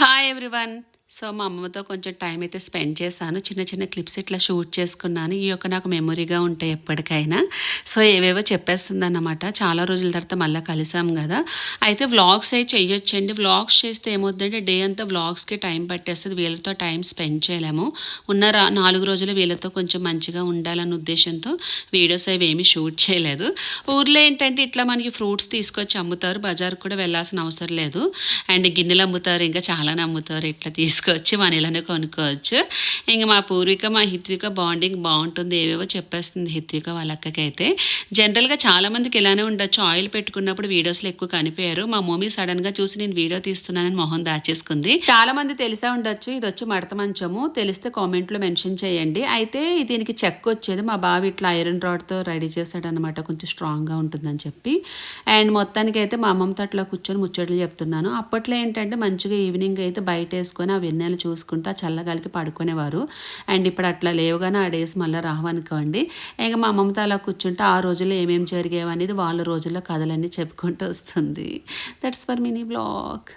Hi everyone. So మా అమ్మమ్మతో కొంచెం time అయితే స్పెండ్ చేశాను. చిన్న చిన్న క్లిప్స్ ఇట్లా షూట్ చేసుకున్నాను. ఈ యొక్క నాకు మెమొరీగా ఉంటాయి ఎప్పటికైనా. సో ఏవేవో చెప్పేస్తుంది అన్నమాట చాలా రోజుల తర్వాత మళ్ళీ కలిసాం కదా. అయితే వ్లాగ్స్ అయితే చేయొచ్చండి వ్లాగ్స్ చేస్తే ఏమవుతుందంటే డే అంతా వ్లాగ్స్కి టైం పట్టేస్తుంది. వీళ్ళతో టైం స్పెండ్ చేయలేము. ఉన్న నాలుగు రోజులు వీళ్ళతో కొంచెం మంచిగా ఉండాలన్న ఉద్దేశంతో వీడియోస్ అవి ఏమీ షూట్ చేయలేదు. ఊర్లో ఏంటంటే ఇట్లా మనకి ఫ్రూట్స్ తీసుకొచ్చి అమ్ముతారు. బజార్కి కూడా వెళ్ళాల్సిన అవసరం లేదు. అండ్ గిన్నెలు అమ్ముతారు. ఇంకా చాలానే అమ్ముతారు ఇట్లా తీసుకు మన ఇలానే కొనుక్కోవచ్చు. ఇంకా మా పూర్విక మా హిత్విక బాండింగ్ బాగుంటుంది ఏవేవో చెప్పేస్తుంది హిత్విక వాళ్ళ అక్కకైతే జనరల్గా చాలామందికి ఇలానే ఉండొచ్చు. ఆయిల్ పెట్టుకున్నప్పుడు వీడియోస్లో ఎక్కువ కనిపించారు మా మమ్మీ సడన్గా చూసి నేను వీడియో తీస్తున్నానని మొహం దాచేసుకుంది. చాలా మంది తెలిసే ఉండొచ్చు ఇది వచ్చి మడత మంచము. తెలిస్తే కామెంట్లో మెన్షన్ చేయండి. అయితే దీనికి చెక్ వచ్చేది మా బావి ఇట్లా ఐరన్ రాడ్తో రెడీ చేశాడనమాట కొంచెం స్ట్రాంగ్గా ఉంటుందని చెప్పి. అండ్ మొత్తానికి అయితే మా అమ్మమ్మతో అట్లా కూర్చొని ముచ్చట్లు చెప్తున్నాను. అప్పట్లో ఏంటంటే మంచిగా ఈవినింగ్ అయితే బయట వేసుకొని ఆ వెన్నెలు చూసుకుంటా చల్లగాలికి పడుకునేవారు. అండ్ ఇప్పుడు అట్లా లేవుగానే ఆ డేస్ మళ్ళీ రావనుకోండి. ఇంకా మా అమ్మమ్మతో అలా కూర్చుంటే ఆ రోజుల్లో ఏమేమి జరిగేవనేది వాళ్ళ రోజుల్లో కథలన్నీ చెప్పుకుంటూ వస్తుంది. That's for mini blog